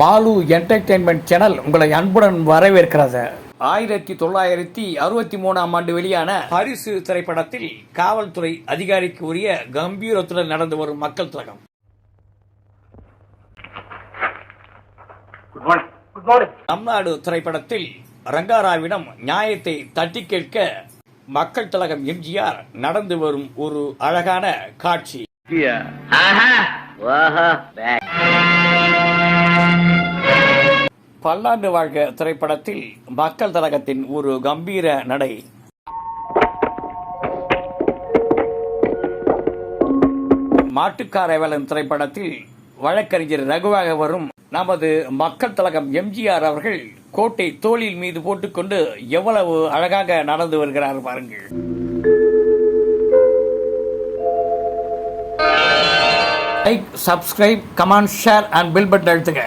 Mall entertainment channel உங்களை அன்புடன் வரவேற்கிறது ஆயிரத்தி தொள்ளாயிரத்தி அறுபத்தி மூணாம் ஆண்டு வெளியான பரிசு திரைப்படத்தில் காவல்துறை அதிகாரிக்கு உரிய கம்பீரத்துடன் நடந்து வரும் மக்கள் திலகம். தமிழ்நாடு திரைப்படத்தில் ரங்காராவிடம் நியாயத்தை தட்டி கேட்க மக்கள் திலகம் எம்ஜிஆர் நடந்து வரும் ஒரு அழகான காட்சி. பல்லாண்டு வாழ்க திரைப்படத்தில் மக்கள் தலகத்தின் ஒரு கம்பீர நடை. மாட்டுக்காரவேலன் திரைப்படத்தில் வழக்கறிஞர் ரகுவாக வரும் நமது மக்கள் தலகம் எம்ஜிஆர் அவர்கள் கோட்டை தோளில் மீது போட்டுக்கொண்டு எவ்வளவு அழகாக நடந்து வருகிறார் பாருங்கள். Like subscribe comment share and bell button அழுத்துங்க.